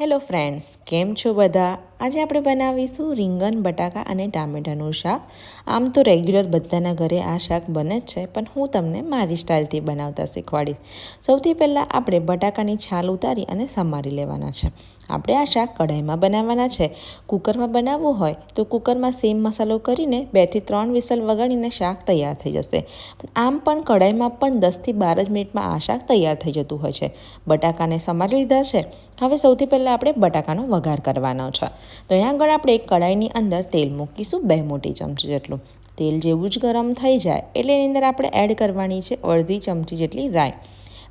Hello friends કેમ છો બધા? આજે આપણે બનાવીશું રીંગણ, બટાકા અને ટામેટાનું શાક. આમ તો રેગ્યુલર બધાના ઘરે આ શાક બને જ છે, પણ હું તમને મારી સ્ટાઇલથી બનાવતા શીખવાડીશ. સૌથી પહેલાં આપણે બટાકાની છાલ ઉતારી અને સમારી લેવાના છે. આપણે આ શાક કઢાઈમાં બનાવવાના છે. કુકરમાં બનાવવું હોય તો કુકરમાં સેમ મસાલો કરીને બેથી ત્રણ વિસલ વગાડીને શાક તૈયાર થઈ જશે. આમ પણ કઢાઈમાં પણ દસથી બાર જ મિનિટમાં આ શાક તૈયાર થઈ જતું હોય છે. બટાકાને સમારી લીધા છે. હવે સૌથી પહેલાં આપણે બટાકાનો વઘાર કરવાનો છે. તો અહીંયા આગળ આપણે એક કઢાઈની અંદર તેલ મૂકીશું, બે મોટી ચમચી જેટલું. તેલ જેવું જ ગરમ થઈ જાય, એટલે એની અંદર આપણે એડ કરવાની છે અડધી ચમચી જેટલી રાઈ.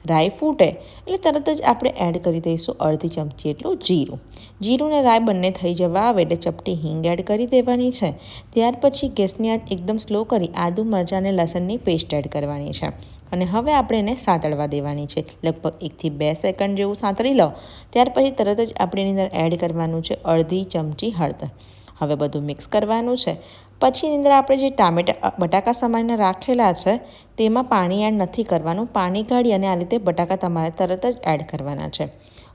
રાઈ ફૂટે એટલે તરત જ આપણે એડ કરી દઈશું અડધી ચમચી એટલું જીરું. જીરું ને રાઈ બંને થઈ જવા આવે એટલે ચપટી હિંગ એડ કરી દેવાની છે. ત્યાર પછી ગેસની આંચ એકદમ સ્લો કરી આદુ, મરચાં અને લસણની પેસ્ટ એડ કરવાની છે. અને હવે આપણે એને સાંતળવા દેવાની છે. લગભગ એકથી બે સેકન્ડ જેવું સાંતળી લો. ત્યાર પછી તરત જ આપણે એની અંદર એડ કરવાનું છે અડધી ચમચી હળદર. હવે બધું મિક્સ કરવાનું છે. પછી એની અંદર આપણે જે ટામેટા બટાકા સમારીને રાખેલા છે, તેમાં પાણી એડ નથી કરવાનું. પાણી કાઢી અને આ રીતે બટાકા તમારે તરત જ એડ કરવાના છે.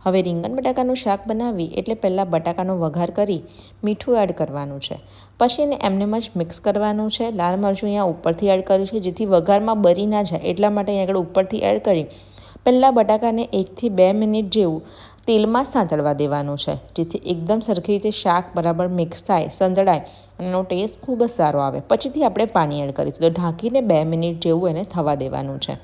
હવે રીંગણ બટાકાનું શાક બનાવી, એટલે પહેલાં બટાકાનો વઘાર કરી મીઠું એડ કરવાનું છે. પછી એને એમનેમ જ મિક્સ કરવાનું છે. લાલ મરચું અહીંયા ઉપરથી એડ કર્યું છે, જેથી વઘારમાં બરી ના જાય. એટલા માટે અહીંયા આગળ ઉપરથી એડ કરી, પહેલાં બટાકાને એકથી બે મિનિટ જેવું તેલમાં જ સાંતળવા દેવાનું છે, જેથી એકદમ સરખી રીતે શાક બરાબર મિક્સ થાય, સંતળાય અને એનો ટેસ્ટ ખૂબ જ સારો આવે. પછીથી આપણે પાણી એડ કરીશું. તો ઢાંકીને બે મિનિટ જેવું એને થવા દેવાનું છે.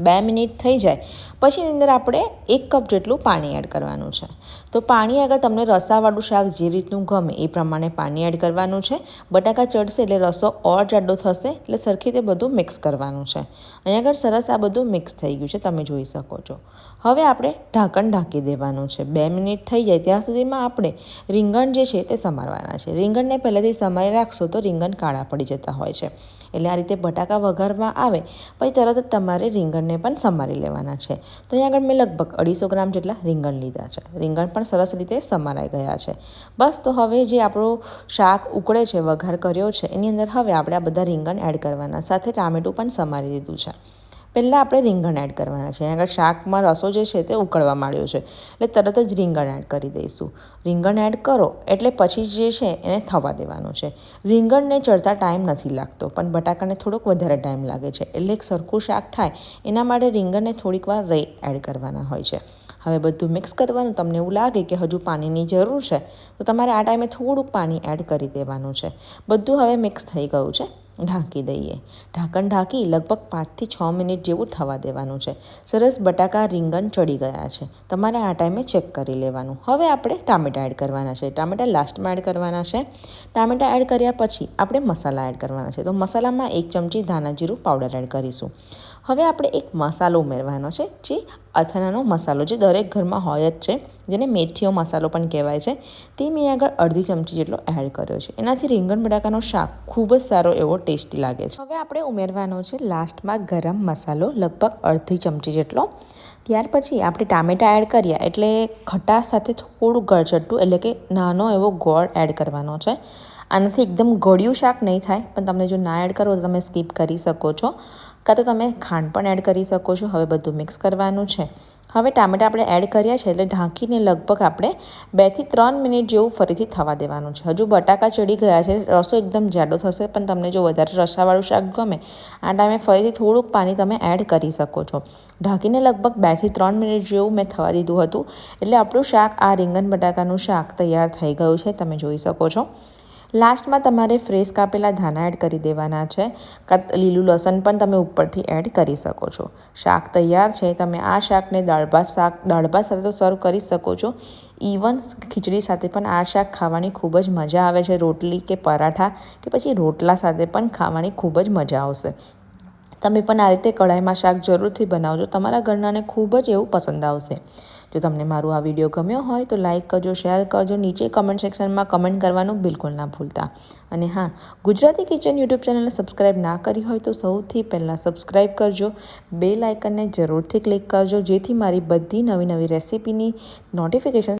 બે મિનિટ થઈ જાય. પછી એની અંદર આપણે એક કપ જેટલું પાણી એડ કરવાનું છે. તો પાણી આગળ તમને રસાવાળું શાક જે રીતનું ગમે એ પ્રમાણે પાણી એડ કરવાનું છે. બટાકા ચડશે એટલે રસો ઓર જાડો થશે એટલે સરખી રીતે બધું મિક્સ કરવાનું છે. અહીંયા આગળ સરસ આ બધું મિક્સ થઈ ગયું છે, તમે જોઈ શકો છો. હવે આપણે ઢાંકણ ઢાંકી દેવાનું છે. બે મિનિટ થઈ જાય ત્યાં સુધીમાં આપણે રીંગણ જે છે તે સમારવાના છે. રીંગણને પહેલાંથી સમારી રાખશો તો રીંગણ કાળા પડી જતા હોય છે. એટલે આ રીતે બટાકા વઘારવા આવે, પછી તરત જ તમારે રીંગણને પણ સમારી લેવાના છે. તો અહીં આગળ મેં લગભગ અઢીસો ગ્રામ જેટલા રીંગણ લીધા છે. રીંગણ પણ સરસ રીતે સમારાઈ ગયા છે. બસ, તો હવે જે આપણું શાક ઉકળે છે, વઘાર કર્યો છે, એની અંદર હવે આપણે આ બધા રીંગણ એડ કરવાના. સાથે ટામેટું પણ સમારી દીધું છે. પહેલાં આપણે રીંગણ એડ કરવાના છે. આગળ શાકમાં રસો જે છે તે ઉકળવા માંડ્યો છે. એટલે તરત જ રીંગણ એડ કરી દઈશું. રીંગણ એડ કરો એટલે પછી જે છે એને થવા દેવાનું છે. રીંગણને ચડતા ટાઈમ નથી લાગતો, પણ બટાકાને થોડોક વધારે ટાઈમ લાગે છે. એટલે એક સરખું શાક થાય, એના માટે રીંગણને થોડીક વાર રે એડ કરવાના હોય છે. હવે બધું મિક્સ કરવાનું, તમને એવું લાગે કે હજુ પાણીની જરૂર છે, તો તમારે આ ટાઈમે થોડુંક પાણી એડ કરી દેવાનું છે. બધું હવે મિક્સ થઈ ગયું છે. ઢાંકી દઈએ. ઢાંકણ ઢાંકી લગભગ પાંચથી છ મિનિટ જેવું થવા દેવાનું છે. સરસ બટાકા રીંગણ ચડી ગયા છે. તમારે આ ટાઈમે ચેક કરી લેવાનું. હવે આપણે ટામેટાં એડ કરવાના છે. ટામેટાં લાસ્ટમાં એડ કરવાના છે. ટામેટાં એડ કર્યા પછી આપણે મસાલા એડ કરવાના છે. તો મસાલામાં એક ચમચી ધાણા જીરું પાવડર એડ કરીશું. હવે આપણે એક મસાલો ઉમેરવાનો છે, જે અથાણાનો મસાલો જે દરેક ઘરમાં હોય જ છે. જેને મેથીઓ મસાલો પણ કહેવાય છે, તે મેં આગળ અડધી ચમચી જેટલો એડ કર્યો છે. એનાથી રીંગણ બટાકાનો શાક ખૂબ જ સારો એવો ટેસ્ટી લાગે છે. હવે આપણે ઉમેરવાનો છે લાસ્ટમાં ગરમ મસાલો, લગભગ અડધી ચમચી જેટલો. ત્યાર પછી આપણે ટામેટાં એડ કર્યા, એટલે ખટાશ સાથે થોડું ગળચટ્ટું એટલે કે નાનો એવો ગોળ એડ કરવાનો છે. આનાથી એકદમ ગળ્યું શાક નહીં થાય, પણ તમને જો ના એડ કરો તો તમે સ્કીપ કરી શકો છો. કાં તો તમે ખાંડ પણ એડ કરી શકો છો. હવે બધું મિક્સ કરવાનું છે. હવે ટામેટા આપણે એડ કર્યા છે એટલે ઢાંકીને લગભગ આપણે બેથી ત્રણ મિનિટ જેવું ફરીથી થવા દેવાનું છે. હજુ બટાકા ચડી ગયા છે, રસો એકદમ જાડો થશે, પણ તમને જો વધારે રસાવાળું શાક ગમે, આ ટાઈમે ફરીથી થોડુંક પાણી તમે એડ કરી શકો છો. ઢાંકીને લગભગ બેથી ત્રણ મિનિટ જેવું મેં થવા દીધું હતું, એટલે આપણું શાક, આ રીંગણ બટાકાનું શાક તૈયાર થઈ ગયું છે, તમે જોઈ શકો છો. લાસ્ટમાં તમારે ફ્રેશ કાપેલા ધાના એડ કરી દેવાના છે. લીલું લસણ પણ તમે ઉપરથી એડ કરી શકો છો. શાક તૈયાર છે. તમે આ શાકને દાળ ભાત શાક, દાળ ભાત સાથે તો સર્વ કરી શકો છો. ઇવન ખીચડી સાથે પણ આ શાક ખાવાની ખૂબ જ મજા આવે છે. રોટલી કે પરાઠા કે પછી રોટલા સાથે પણ ખાવાની ખૂબ જ મજા આવશે. તમે પણ આ રીતે કઢાઈમાં શાક જરૂરથી બનાવજો. તમારા ઘરનાને ખૂબ જ એવું પસંદ આવશે. જો તમને મારું આ વીડિયો ગમ્યો હોય તો લાઇક કરજો, શેર કરજો, નીચે કમેન્ટ સેક્શનમાં કમેન્ટ કરવાનું બિલકુલ ના ભૂલતા. અને હા, ગુજરાતી કિચન યુટ્યુબ ચેનલને સબસ્ક્રાઈબ ના કરી હોય તો સૌથી પહેલાં સબસ્ક્રાઈબ કરજો. બે લાઇકનને જરૂરથી ક્લિક કરજો, જેથી મારી બધી નવી નવી રેસિપીની નોટિફિકેશન